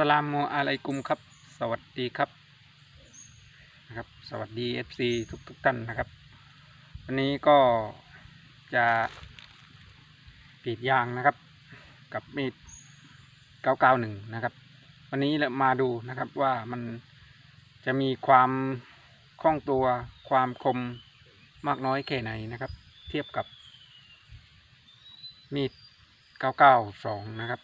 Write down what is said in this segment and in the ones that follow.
สลามุอะลัยกุมครับ สวัสดีครับนะครับสวัสดี FC ทุกทุกๆท่านนะครับ วันนี้ก็จะกรีดยางนะครับ กับมีด 991 นะครับ วันนี้เรามาดูนะครับว่ามันจะมีความคล่องตัวความคมมากน้อยแค่ไหนนะครับ เทียบกับมีด 992 นะครับ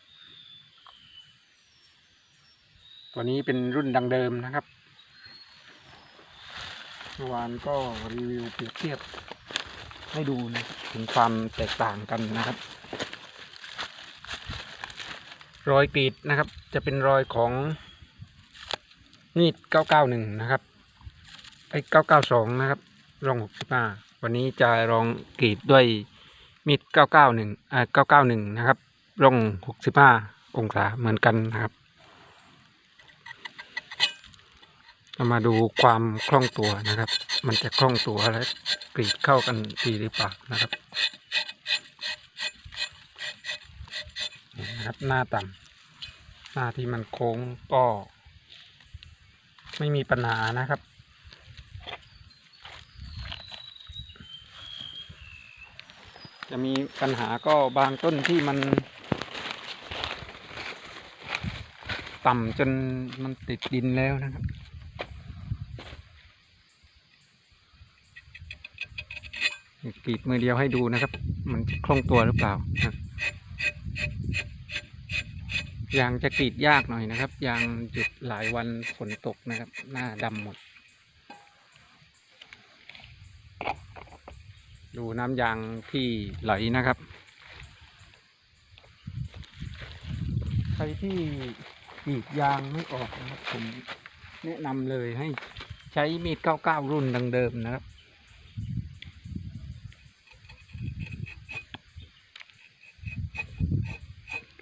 ตัวนี้เป็นรุ่นดังเดิมนะครับเมื่อวานก็รีวิวเปรียบเทียบ ให้ดูนะถึงความแตกต่างกันนะครับ รอยกรีดนะครับ จะเป็นรอยของมีด991 นะครับไอ้992 นะครับรอง65 วันนี้จะลองกรีดด้วยมีด991อ่า991 นะครับร่อง65 องศาเหมือนกันนะครับ เรามาดูความคล่องตัวนะครับ มันจะคล่องตัวและกรีดเข้ากันดีหรือเปล่านะครับนี่นะครับ หน้าต่ำหน้าที่มันโค้งก็ ไม่มีปัญหานะครับ จะมีปัญหาก็บางต้นที่มัน ต่ำจนมันติดดินแล้วนะครับ กรีดมือเดียวให้ดูนะครับ มันคล่องตัวหรือเปล่านะยางจะกรีดยากหน่อยนะครับ ยางหยุดหลายวันฝนตกนะครับ หน้าดำหมด ดูน้ำยางที่ไหลนะครับ ใครที่กรีดยางไม่ออกนะครับผมแนะนำเลยให้ใช้มีด 99 รุ่นดังเดิมนะครับ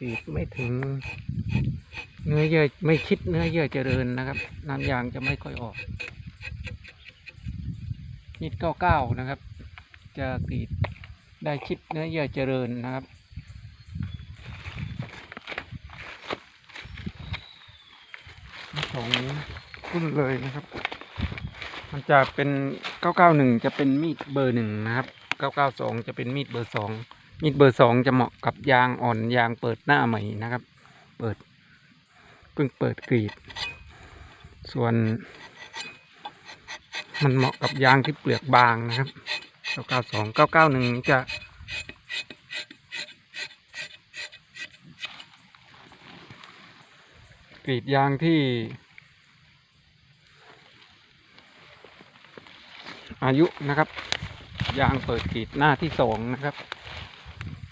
กรีดไม่ถึง เนื้อเยื่อไม่ชิดเนื้อเยื่อเจริญนะครับ น้ำยางจะไม่ค่อยออกมีดเก้าเก้านะครับ จะกรีดได้ชิดเนื้อเยื่อเจริญนะครับสองรุ่นเลยนะครับ มันจะเป็นเก้าเก้าหนึ่งจะเป็นมีดเบอร์หนึ่งนะครับเก้าเก้าสองจะเป็นมีดเบอร์สอง มีดเบอร์สองจะเหมาะกับยางอ่อนยางเปิดหน้าใหม่นะครับ เปิดเพิ่งเปิดกรีด ส่วนมันเหมาะกับยางที่เปลือกบางนะครับ 992 991 จะ กรีดยางที่ อายุนะครับ ยางเปิดกรีดหน้าที่สองนะครับ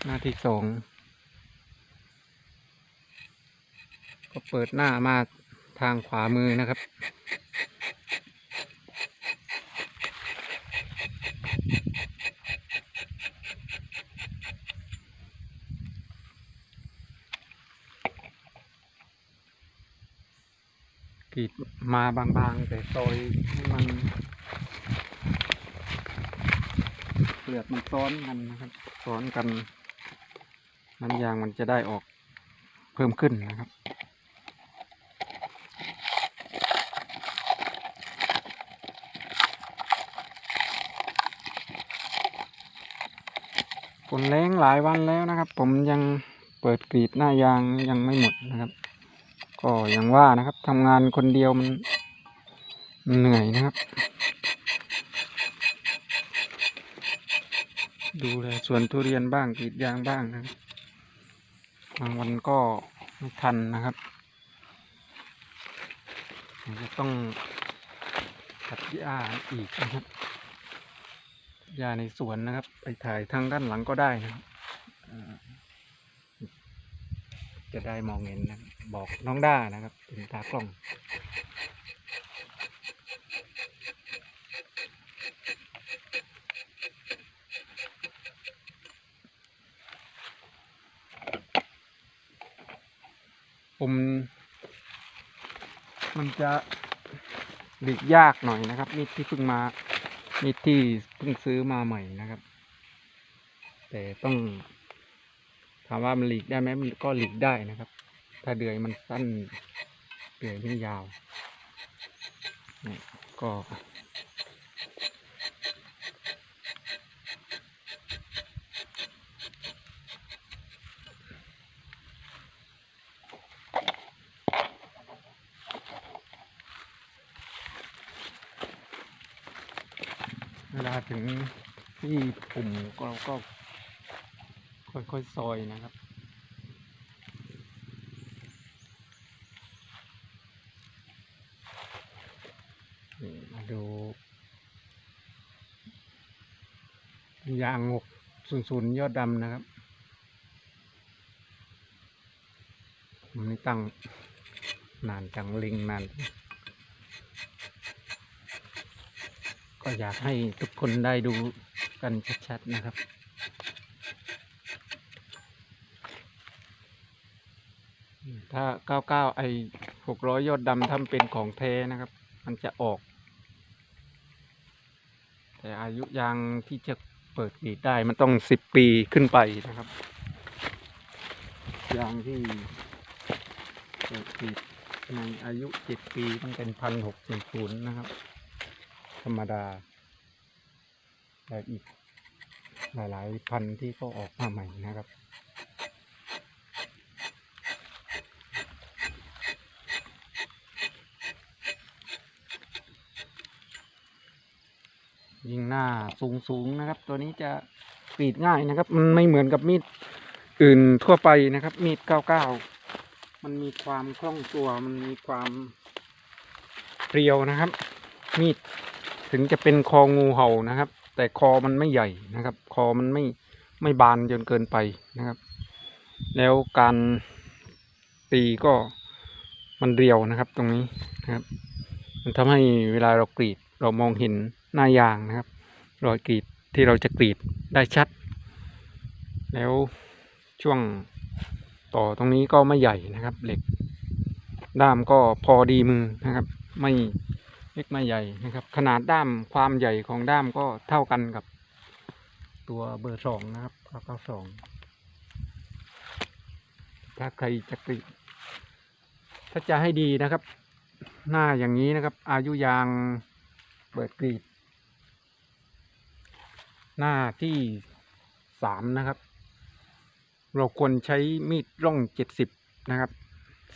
หน้าที่สองก็เปิดหน้ามาทางขวามือนะครับ กีดมาบางๆ แต่ซอยให้มันเปลือกมันซ้อนกันนะครับ ซ้อนกัน น้ำยางมันจะได้ออกเพิ่มขึ้นนะครับฝนแรงหลายวันแล้วนะครับ ผมยังเปิดกรีดหน้ายางยังไม่หมดนะครับ ก็ยังว่านะครับทำงานคนเดียวมันเหนื่อยนะครับ ดูแลสวนทุเรียนบ้างกรีดยางบ้างนะครับ บางวันก็ไม่ทันนะครับจะต้องตัดหญ้าอีกนะครับหญ้าในสวนนะครับ ไปถ่ายทางด้านหลังก็ได้นะครับจะได้มองเห็นนะบอกน้องด้านะครับเป็นตากล้อง ผม มันจะหลีกยากหน่อยนะครับมีดที่เพิ่งมามีดที่เพิ่งซื้อมาใหม่นะครับ แต่ต้องถามว่ามันหลีกได้ไหมมันก็หลีกได้นะครับ ถ้าเดือยมันสั้นเปลือยนี่ยาวนี่ก็ เวลาถึงที่ปุ่มเราก็ค่อยๆซอยนะครับ มาดูยางหกศูนย์ศูนย์ยอดดำนะครับผมนี่ตั้งนานจังลิงนาน ก็อยากให้ทุกคนได้ดูกันชัดๆนะครับ ถ้า 99 ไอ 600 ยอดดำทำเป็นของแท้นะครับ มันจะออก แต่อายุยางที่จะเปิดกรีดได้มันต้อง 10 ปีขึ้นไปนะครับ ยางที่เปิดกรีดในอายุ 7 ปีต้องเป็นพันหกศูนย์นะครับ รรมดาแต่อีกหลาย ๆ พันที่ก็ออกมาใหม่นะครับ ยิงหน้าสูง ๆ นะครับ ตัวนี้จะกรีดง่ายนะครับ มันไม่เหมือนกับมีดอื่นทั่วไปนะครับ มีด99มันมีความคล่องตัว มันมีความเปรียวนะครับ มีด ถึงจะเป็นคองูเห่านะครับ แต่คอมันไม่ใหญ่นะครับ คอมันไม่ไม่บานจนเกินไปนะครับ แล้วการตีก็มันเรียวนะครับตรงนี้นะครับ มันทำให้เวลาเรากรีดเรามองเห็นหน้ายางนะครับรอยกรีดที่เราจะกรีดได้ชัด แล้วช่วงต่อตรงนี้ก็ไม่ใหญ่นะครับ เหล็กด้ามก็พอดีมือนะครับ ไม่ เล็กไม่ใหญ่นะครับ ขนาดด้ามความใหญ่ของด้ามก็เท่ากันกับตัวเบอร์สองนะครับเก้าสองถ้าใครจะกรีดถ้าจะให้ดีนะครับ หน้าอย่างนี้นะครับ อายุยางเปิดกรีด หน้าที่สามนะครับ เราควรใช้มีดร่องเจ็ดสิบนะครับ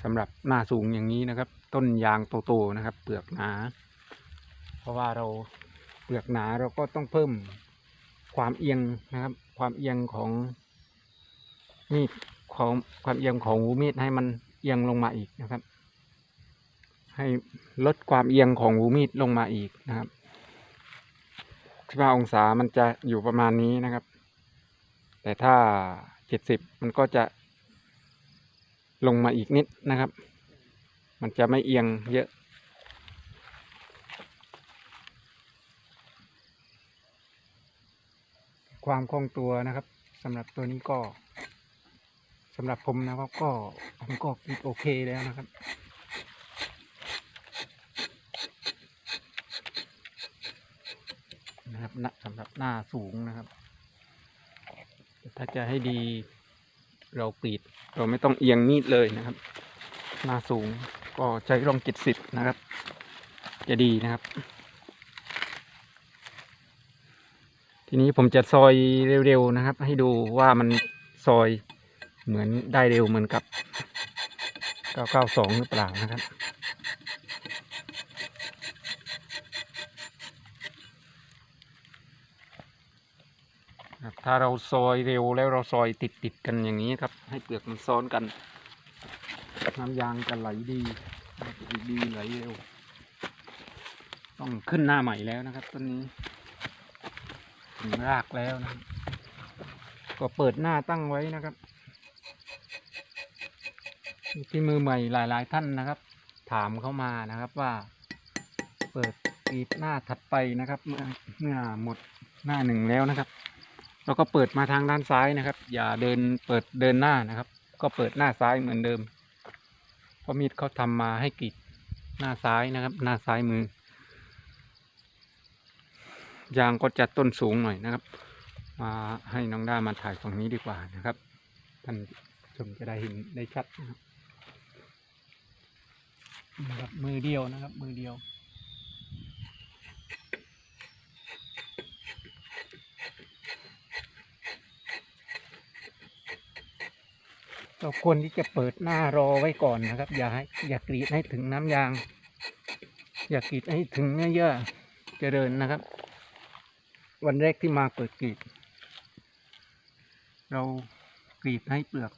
สำหรับหน้าสูงอย่างนี้นะครับ ต้นยางโตๆนะครับ เปลือกหนา เพราะว่าเราเปลือกหนาเราก็ต้องเพิ่มความเอียงนะครับ ความเอียงของมีดของความเอียงของหูมีดให้มันเอียงลงมาอีกนะครับ ให้ลดความเอียงของหูมีดลงมาอีกนะครับ15องศามันจะอยู่ประมาณนี้นะครับ แต่ถ้า 70 มันก็จะลงมาอีกนิดนะครับ มันจะไม่เอียงเยอะ ความคล่องตัวนะครับสำหรับตัวนี้ก็สำหรับผมนะครับก็ผมก็คิดโอเคแล้วนะครับนะครับสำหรับหน้าสูงนะครับ ถ้าจะให้ดีเรากรีด เราไม่ต้องเอียงมีดเลยนะครับ หน้าสูงก็ใช้รองจิตสิบนะครับ จะดีนะครับ ทีนี้ผมจะซอยเร็วๆนะครับ ให้ดูว่ามันซอยเหมือนได้เร็วเหมือนกับ 992 หรือเปล่านะครับ ถ้าเราซอยเร็วแล้วเราซอยติดติดๆกันอย่างนี้ครับ ให้เปลือกมันซ้อนกัน น้ำยางจะไหลดีดีไหลเร็ว ต้องขึ้นหน้าใหม่แล้วนะครับต้นนี้ ถึงรากแล้วนะก็เปิดหน้าตั้งไว้นะครับที่มือใหม่หลาย ๆ ท่านนะครับ ถามเข้ามานะครับว่า เปิดปีดหน้าถัดไปนะครับ เมื่อเมื่อหมดหน้าหนึ่งแล้วนะครับเราก็เปิดมาทางด้านซ้ายนะครับ อย่าเดินเปิดเดินหน้านะครับ ก็เปิดหน้าซ้ายเหมือนเดิมเพราะมีดเขาทำมาให้กรีดหน้าซ้ายนะครับ หน้าซ้ายมือ ยางก็จะต้นสูงหน่อยนะครับ มาให้น้องด้ามาถ่ายฝั่งนี้ดีกว่านะครับ ท่านชมจะได้เห็นได้ชัดนะครับนะครับมือเดียวนะครับ มือเดียว เราควรที่จะเปิดหน้ารอไว้ก่อนนะครับ อย่าให้อย่ากรีดให้ถึงน้ำยาง อย่ากรีดให้ถึงเนื้อเยื่อเจริญนะครับ วันแรกที่มาเปิดกรีด เรากรีดให้เปลือก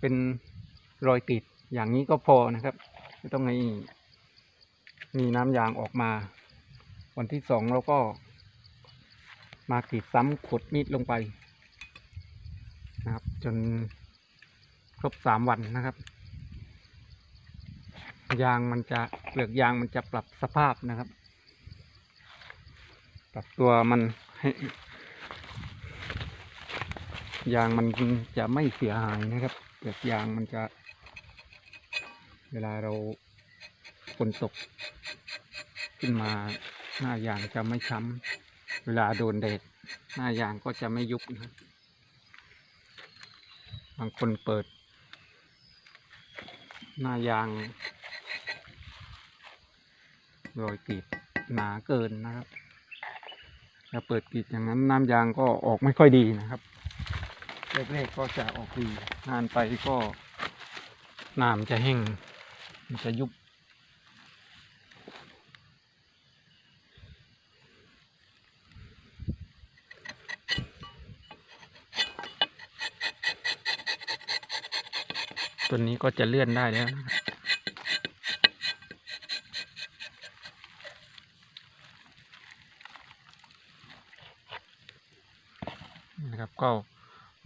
เป็นรอยกรีดอย่างนี้ก็พอนะครับ ไม่ต้องให้มีน้ำยางออกมา วันที่สองเราก็ มากรีดซ้ำขดมีดลงไป นะครับ จนครบสามวันนะครับ ยางมันจะเปลือกยางมันจะปรับสภาพนะครับ ปรับตัวมันให้ยางมันจะไม่เสียหายนะครับเปลือกยางมันจะ เวลาเราฝนตก ขึ้นมาหน้ายางจะไม่ช้ำเวลาโดนแดดหน้ายางก็จะไม่ยุบนะครับบางคนเปิด หน้ายางรอยกรีดหนาเกินนะครับ ถ้าเปิดกรีดอย่างนั้นน้ำยางก็ออกไม่ค่อยดีนะครับแรกๆก็จะออกดีนานไปก็น้ำจะแห้งมันจะยุบตัวนี้ก็จะเลื่อนได้แล้วนะครับนะครับ ก็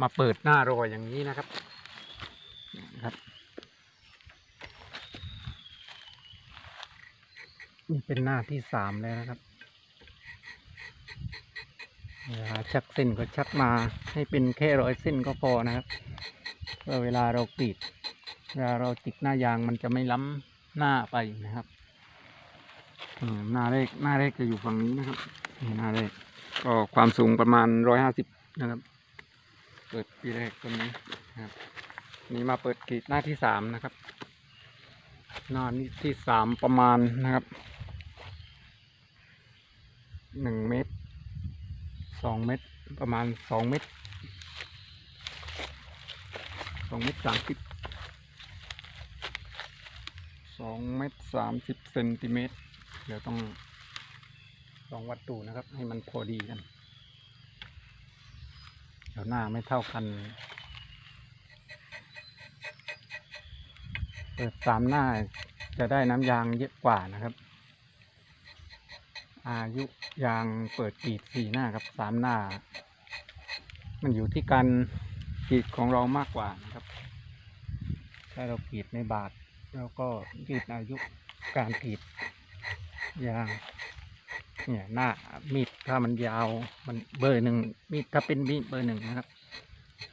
มาเปิดหน้ารอยอย่างนี้นะครับนะครับนี่เป็นหน้าที่สามแล้วนะครับเวลาชักเส้นก็ชักมาให้เป็นแค่ร้อยเส้นก็พอนะครับเพื่อเวลาเรากรีดเวลาเราติดหน้ายางมันจะไม่ล้ำหน้าไปนะครับหน้าแรกหน้าแรกจะอยู่ฝั่งนี้นะครับหน้าแรกก็ความสูงประมาณร้อยห้าสิบนะครับ เปิดปีแรกตรงนี้นะครับ นี่มาเปิดกรีดหน้าที่สามนะครับ หน้านี้ที่สามประมาณนะครับหนึ่งเมตรสองเมตรประมาณสองเมตรสองเมตรสามสิบสองเมตรสามสิบเซนติเมตรเดี๋ยวต้องลองวัดดูนะครับ ให้มันพอดีกัน หน้าไม่เท่ากัน เปิดสามหน้าจะได้น้ำยางเยอะกว่านะครับ อายุยางเปิดกรีดสี่หน้ากับสามหน้า มันอยู่ที่การกรีดของเรามากกว่านะครับ ถ้าเรากรีดในบาท แล้วก็ยืดอายุการกรีดยาง เนี่ยหน้ามีดถ้ามันยาวมันเบอร์หนึ่งมีดถ้าเป็นมีดเบอร์หนึ่งนะครับ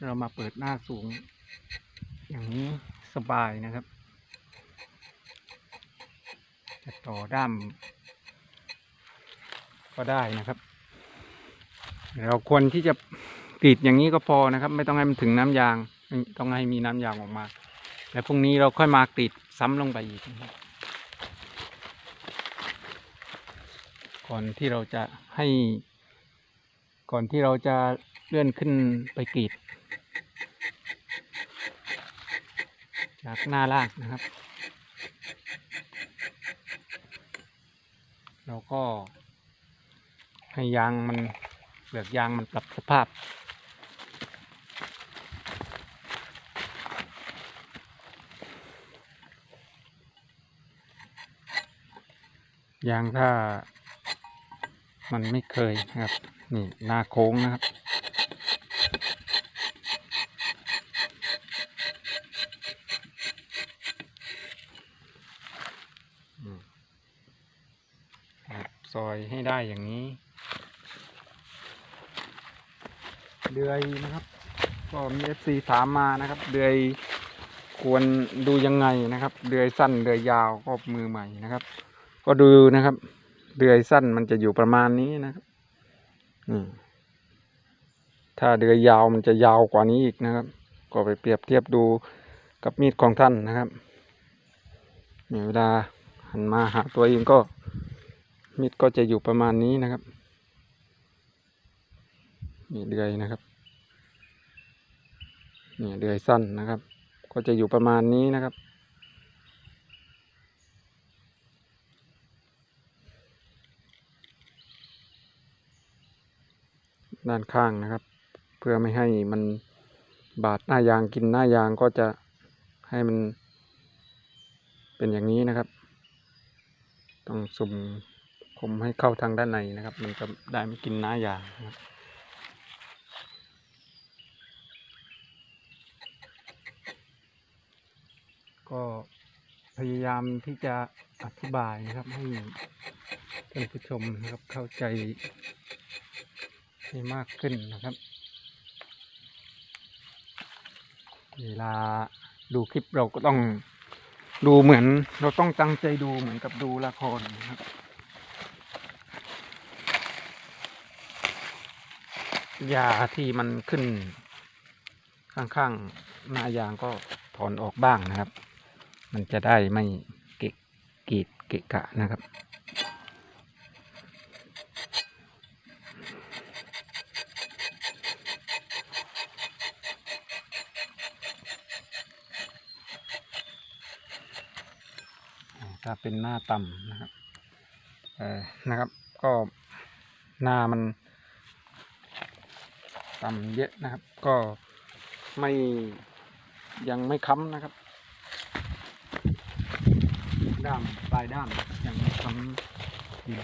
เรามาเปิดหน้าสูง อย่างนี้สบายนะครับจะต่อด้าม ก็ได้นะครับ เราควรที่จะกรีดอย่างนี้ก็พอนะครับ ไม่ต้องให้มันถึงน้ำยาง ต้องให้มีน้ำยางออกมา แล้วพรุ่งนี้เราค่อยมากรีดซ้ำลงไปอีกนะครับ ก่อนที่เราจะให้ ก่อนที่เราจะเลื่อนขึ้นไปกรีด จากหน้าลากนะครับ เราก็ให้ยางมันเปลือกยางมันปรับสภาพยางถ้า มันไม่เคยนะครับ นี่หน้าโค้งนะครับอืมครับซอยให้ได้อย่างนี้เดือยนะครับ ก็มีเอฟซีถามมานะครับ เดือยควรดูยังไงนะครับ เดือยสั้นเดือยยาวก็มือใหม่นะครับ ก็ดูนะครับ เดือยสั้นมันจะอยู่ประมาณนี้นะครับอืมถ้าเดือยยาวมันจะยาวกว่านี้อีกนะครับ ก็ไปเปรียบเทียบดูกับมีดของท่านนะครับเนี่ยเวลาหันมาหาตัวเองก็มิดก็จะอยู่ประมาณนี้นะครับนี่เดือยนะครับเนี่ยเดือยสั้นนะครับ ก็จะอยู่ประมาณนี้นะครับ ด้านข้างนะครับ เพื่อไม่ให้มันบาดหน้ายางกินหน้ายางก็จะให้มัน เป็นอย่างนี้นะครับ ต้องสุ่มคมให้เข้าทางด้านในนะครับ มันจะได้ไม่กินหน้ายางนะครับก็พยายามที่จะอธิบายนะครับให้ท่านผู้ชมนะครับเข้าใจ ให้มากขึ้นนะครับ เวลาดูคลิปเราก็ต้องดูเหมือน เราต้องตั้งใจดูเหมือนกับดูละครนะครับยาที่มันขึ้น ข้างๆหน้ายางก็ถอนออกบ้างนะครับ มันจะได้ไม่เกะกีดเกะกะนะครับ ถ้าเป็นหน้าต่ำนะครับเออนะครับ ก็หน้ามันต่ำเยอะนะครับ ก็ไม่ยังไม่ค้ำนะครับ ด้ามปลายด้ามยังไม่ค้ำดินเป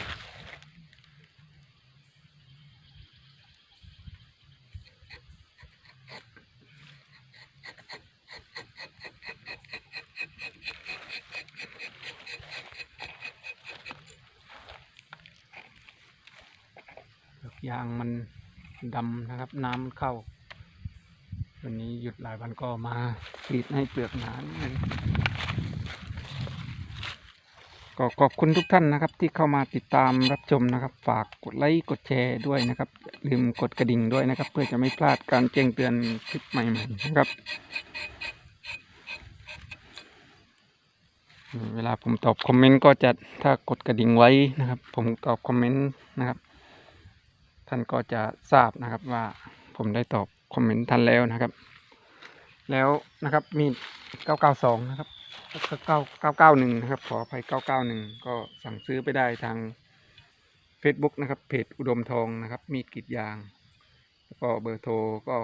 ลือก ยางมันดำนะครับ น้ำมันเข้า วันนี้หยุดหลายวันก็มากรีดให้เปลือกหนานิดนึงก็ขอบคุณทุกท่านนะครับที่เข้ามาติดตามรับชมนะครับ ฝากกดไลค์กดแชร์ด้วยนะครับ ลืมกดกระดิ่งด้วยนะครับ เพื่อจะไม่พลาดการแจ้งเตือนคลิปใหม่ๆนะครับ เวลาผมตอบคอมเมนต์ก็จะถ้ากดกระดิ่งไว้นะครับ ผมตอบคอมเมนต์นะครับ ท่านก็จะทราบนะครับว่าผมได้ตอบคอมเมนต์ท่านแล้วนะครับ แล้วนะครับมี992 นะครับก็9 991 นะครับ ขออภัย 991 ก็สั่งซื้อไปได้ทาง Facebook นะครับ เพจอุดมทองนะครับ มีดกรีดยาง แล้วก็เบอร์โทรก็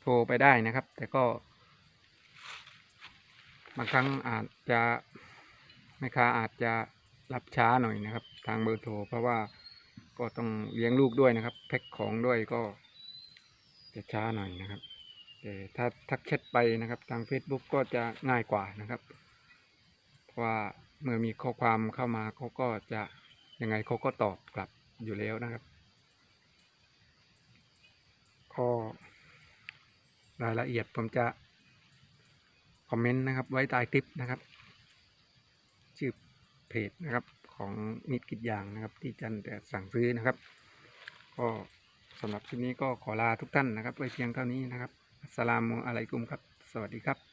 โทรไปได้นะครับ แต่ก็ บางครั้งอาจจะแม่ค้าอาจจะรับช้าหน่อยนะครับ ทางเบอร์โทรเพราะว่า ก็ต้องเลี้ยงลูกด้วยนะครับ แพ็คของด้วยก็จะช้าหน่อยนะครับแต่ถ้าทักแชทไปนะครับ ทาง Facebook ก็จะง่ายกว่านะครับ เพราะว่าเมื่อมีข้อความเข้ามาเขาก็จะยังไงเขาก็ตอบกลับอยู่แล้วนะครับก็รายละเอียดผมจะคอมเมนต์นะครับไว้ใต้คลิปนะครับ ชื่อเพจนะครับ ของมิดกิจยางนะครับ ที่จันแต่สั่งซื้อนะครับ ก็สำหรับคลิปนี้ก็ขอลาทุกท่านนะครับไว้เพียงเท่านี้นะครับอัสสลามุอะลัยกุมครับ สวัสดีครับ